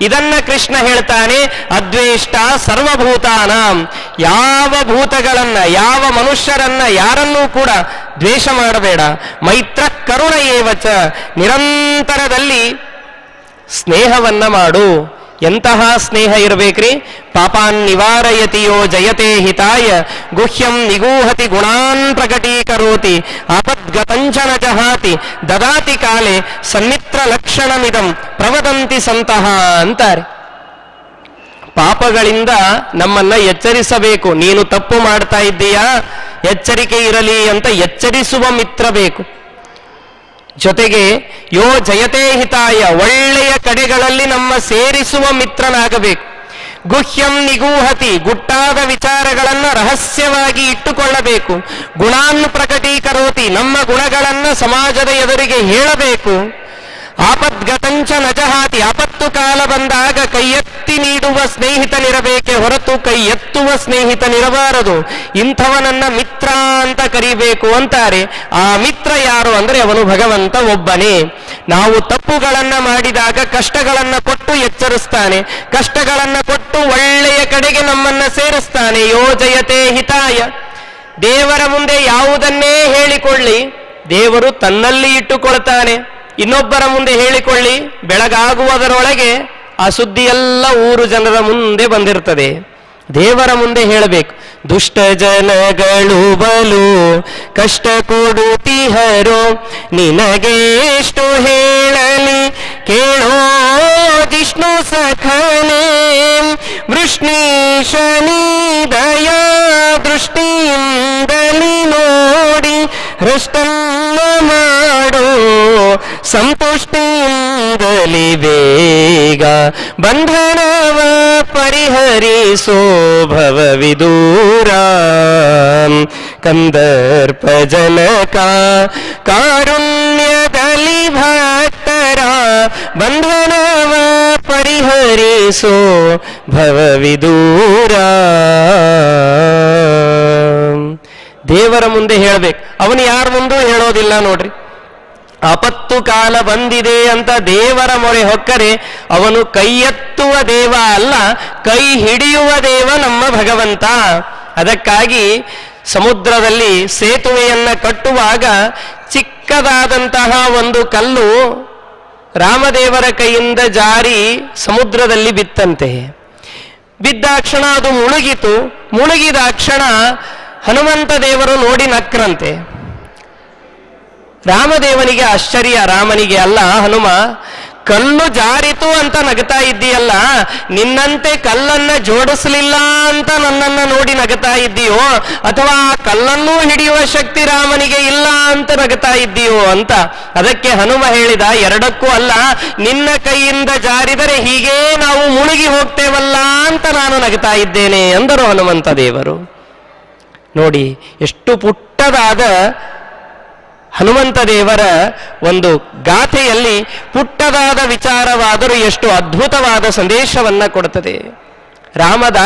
ಇದನ್ನ ಕೃಷ್ಣ ಹೇಳ್ತಾನೆ, ಅದ್ವೇಷ್ಟ ಸರ್ವಭೂತಾನಾಂ. ಯಾವ ಭೂತಗಳನ್ನ, ಯಾವ ಮನುಷ್ಯರನ್ನ ಯಾರನ್ನೂ ಕೂಡ ದ್ವೇಷ ಮಾಡಬೇಡ. ಮೈತ್ರ ಕರುಣ ಏವಚ ನಿರಂತರದಲ್ಲಿ ಸ್ನೇಹವನ್ನ ಮಾಡು. ಎಂತಹ ಸ್ನೇಹ ಇರಬೇಕ್ರಿ? ಪಾಪಾನ್ ನಿವಾರಯತಿಯೋ ಜಯತೆ ಹಿತಾಯ, ಗುಹ್ಯಂ ನಿಗೂಹತಿ ಗುಣಾನ್ ಪ್ರಕಟೀಕರೋತಿ, ಆಪದ್ಗತಂಚನ ಜಹಾತಿ, ದದಾತಿ ಕಾಲೆ ಸನ್ಮಿತ್ರ ಲಕ್ಷಣಮಿದಂ, ಪ್ರವದಂತಿ ಸಂತಹ ಅಂತಾರೆ. ಪಾಪಗಳಿಂದ ನಮ್ಮನ್ನ ಎಚ್ಚರಿಸಬೇಕು. ನೀನು ತಪ್ಪು ಮಾಡ್ತಾ ಇದ್ದೀಯಾ? ಎಚ್ಚರಿಕೆ ಇರಲಿ ಅಂತ ಎಚ್ಚರಿಸುವ ಮಿತ್ರ ಬೇಕು. ಜೊತೆಗೆ ಯೋ ಜಯತೆ ಹಿತಾಯ, ಒಳ್ಳೆಯ ಕಡೆಗಳಲ್ಲಿ ನಮ್ಮ ಸೇರಿಸುವ ಮಿತ್ರನಾಗಬೇಕು. ಗುಹ್ಯಂ ನಿಗೂಹತಿ, ಗುಟ್ಟಾದ ವಿಚಾರಗಳನ್ನ ರಹಸ್ಯವಾಗಿ ಇಟ್ಟುಕೊಳ್ಳಬೇಕು. ಗುಣಾನ್ ಪ್ರಕಟೀಕರೋತಿ ನಮ್ಮ ಗುಣಗಳನ್ನ ಸಮಾಜದ ಎದುರಿಗೆ ಹೇಳಬೇಕು. ಆಪದ್ಗತಂಚ ನಜಹಾತಿ, ಆಪತ್ತು ಕಾಲ ನೀಡುವ ಸ್ನೇಹಿತನಿರಬೇಕೆ ಹೊರತು ಕೈ ಎತ್ತುವ ಸ್ನೇಹಿತನಿರಬಾರದು ಇಂಥವನನ್ನ ಮಿತ್ರ ಅಂತ ಕರಿಬೇಕು ಅಂತಾರೆ. ಆ ಮಿತ್ರ ಯಾರು ಅಂದ್ರೆ ಅವನು ಭಗವಂತ ಒಬ್ಬನೇ. ನಾವು ತಪ್ಪುಗಳನ್ನ ಮಾಡಿದಾಗ ಕಷ್ಟಗಳನ್ನ ಕೊಟ್ಟು ಎಚ್ಚರಿಸ್ತಾನೆ. ಕಷ್ಟಗಳನ್ನ ಕೊಟ್ಟು ಒಳ್ಳೆಯ ಕಡೆಗೆ ನಮ್ಮನ್ನ ಸೇರಿಸ್ತಾನೆ. ಯೋಜಯತೆ ಹಿತಾಯ. ದೇವರ ಮುಂದೆ ಯಾವುದನ್ನೇ ಹೇಳಿಕೊಳ್ಳಿ, ದೇವರು ತನ್ನಲ್ಲಿ ಇಟ್ಟುಕೊಳ್ತಾನೆ. ಇನ್ನೊಬ್ಬರ ಮುಂದೆ ಹೇಳಿಕೊಳ್ಳಿ, ಬೆಳಗಾಗುವುದರೊಳಗೆ ಆ ಸುದ್ದಿ ಎಲ್ಲ ಊರು ಜನರ ಮುಂದೆ ಬಂದಿರ್ತದೆ. ದೇವರ ಮುಂದೆ ಹೇಳಬೇಕು. ದುಷ್ಟ ಜನಗಳು ಬಲು, ಕಷ್ಟ ಕೊಡುತ್ತಿಹರೋ, ನಿನಗೆ ಎಷ್ಟು ಹೇಳಲಿ? ಕೇಳೋ ಜಿಷ್ಣು ಸಖನೇ ವೃಷ್ಣೀಶನಿ ದಯಾ ದೃಷ್ಟಿಯಿಂದಲಿ ನೋಡಿ, ಹೃಷ್ಟನ್ನ ಮಾಡೋ, ಸಂತುಷ್ಟಿಯಿಂದಲಿ ಬೇಗ ಬಂಧನವ ಪರಿಹರಿಸೋ ಭವವಿದೂರ. ಕಂದರ್ಪ ಜನಕ ಕಾರುಣ್ಯದಲ್ಲಿ ಭಕ್ತರ ಬಂಧನವ ಪರಿಹರಿಸೋ ಭವವಿದೂರ. ದೇವರ ಮುಂದೆ ಹೇಳಬೇಕು. ಅವನು ಯಾರ ಮುಂದೂ ಹೇಳೋದಿಲ್ಲ ನೋಡ್ರಿ. ಆಪತ್ತು ಕಾಲ ಬಂದಿದೆ ಅಂತ ದೇವರ ಮೊರೆ ಹೊಕ್ಕರೆ, ಅವನು ಕೈಯೆತ್ತುವ ದೇವ ಅಲ್ಲ, ಕೈ ಹಿಡಿಯುವ ದೇವ ನಮ್ಮ ಭಗವಂತ. ಅದಕ್ಕಾಗಿ ಸಮುದ್ರದಲ್ಲಿ ಸೇತುವೆಯನ್ನ ಕಟ್ಟುವಾಗ ಚಿಕ್ಕದಾದಂತಹ ಒಂದು ಕಲ್ಲು ರಾಮದೇವರ ಕೈಯಿಂದ ಜಾರಿ ಸಮುದ್ರದಲ್ಲಿ ಬಿತ್ತಂತೆ. ಬಿದ್ದಾಕ್ಷಣ ಅದು ಮುಳುಗಿತು. ಮುಳುಗಿದಾಕ್ಷಣ ಹನುಮಂತ ದೇವರು ನೋಡಿ ನಕ್ರಂತೆ. ರಾಮದೇವನಿಗೆ ಆಶ್ಚರ್ಯ, ರಾಮನಿಗೆ ಅಲ್ಲ, ಹನುಮ, ಕಲ್ಲು ಜಾರಿತು ಅಂತ ನಗತಾ ಇದ್ದೀಯಲ್ಲ, ನಿನ್ನಂತೆ ಕಲ್ಲನ್ನ ಜೋಡಿಸ್ಲಿಲ್ಲ ಅಂತ ನನ್ನನ್ನ ನೋಡಿ ನಗತಾ ಇದ್ದೀಯೋ, ಅಥವಾ ಕಲ್ಲನ್ನೂ ಹಿಡಿಯುವ ಶಕ್ತಿ ರಾಮನಿಗೆ ಇಲ್ಲ ಅಂತ ನಗತಾ ಇದ್ದೀಯೋ ಅಂತ. ಅದಕ್ಕೆ ಹನುಮ ಹೇಳಿದ, ಎರಡಕ್ಕೂ ಅಲ್ಲ, ನಿನ್ನ ಕೈಯಿಂದ ಜಾರಿದರೆ ಹೀಗೇ ನಾವು ಮುಳುಗಿ ಹೋಗ್ತೇವಲ್ಲ ಅಂತ ನಾನು ನಗತಾ ಇದ್ದೇನೆ ಅಂದರು ಹನುಮಂತ ದೇವರು. ನೋಡಿ, ಎಷ್ಟು ಪುಟ್ಟದಾದ ಹನುಮಂತ ದೇವರ ಒಂದು ಗಾಥೆಯಲ್ಲಿ ಪುಟ್ಟದಾದ ವಿಚಾರವಾದರೂ ಎಷ್ಟು ಅದ್ಭುತವಾದ ಸಂದೇಶವನ್ನ ಕೊಡುತ್ತದೆ. ರಾಮದ